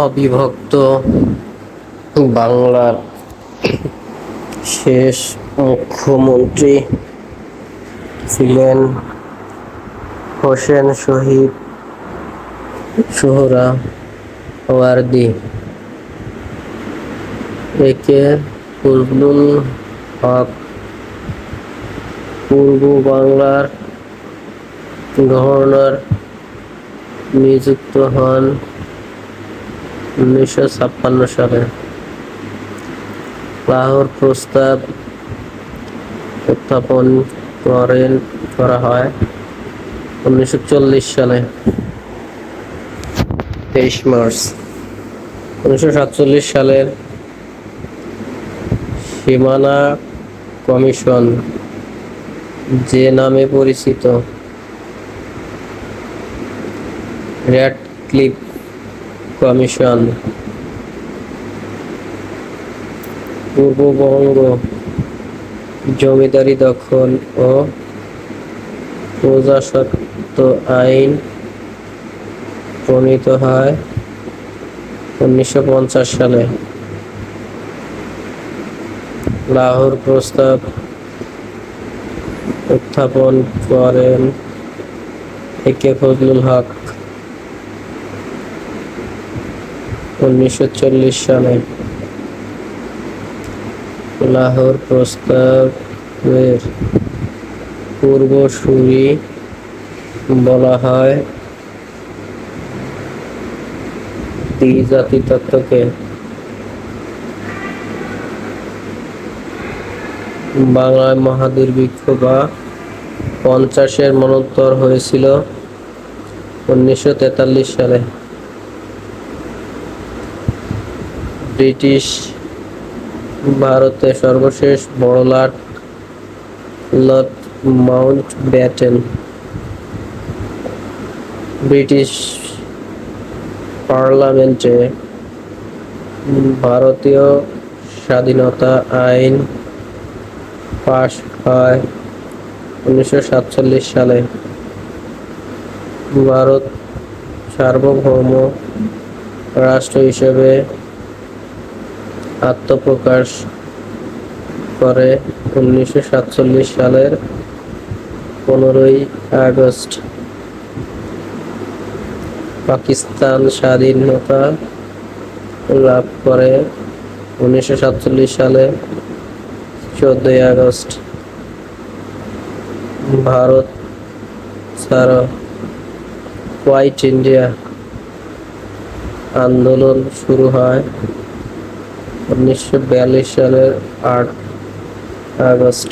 অবিভক্ত বাংলার শেষ মুখ্যমন্ত্রী ছিলেন হোসেন শহীদ সোহরাওয়ার্দী একে ফজলুল হক পূর্ব বাংলার গভর্নর নিযুক্ত হন উনিশশো ছাপ্পান্ন সালে। লাহোর প্রস্তাব উত্থাপন করেন করা হয় উনিশশো চল্লিশ সালে। তেইশ মার্চ। উনিশশো সাতচল্লিশ সালের সীমানা কমিশন যে নামে পরিচিত রেড ক্লিপ কমিশন পূর্ববঙ্গ জমিদারি দখল ও প্রজাস্বত্ব আইন প্রণীত হয় উনিশশো পঞ্চাশ সালে। লাহোর প্রস্তাব উত্থাপন করেন এ কে ফজলুল হক। উনিশশো চল্লিশ সালে লাহোর প্রস্তাবের পূর্বসূরি বলা হয় দ্বিজাতি তত্ত্বকে বাংলায় মহাদুর্ভিক্ষ বা পঞ্চাশের মনোত্তর হয়েছিল উনিশশো তেতাল্লিশ সালে। ব্রিটিশ ভারতে সর্বশেষ বড়লাট লর্ড মাউন্ট ব্যাটেন ব্রিটিশ পার্লামেন্টে ভারতীয় স্বাধীনতা আইন পাশ হয় উনিশশো সাতচল্লিশ সালে। ভারত সার্বভৌম রাষ্ট্র হিসেবে আত্মপ্রকাশ করে উনিশশো সাতচল্লিশ সালের পনেরোই আগস্ট। পাকিস্তান স্বাধীনতা লাভ করে উনিশশো সাতচল্লিশ সালে চোদ্দই আগস্ট। ভারত ছাড়া। হোয়াইট ইন্ডিয়া আন্দোলন শুরু হয় উনিশশো বিয়াল্লিশ সালের আট আগস্ট।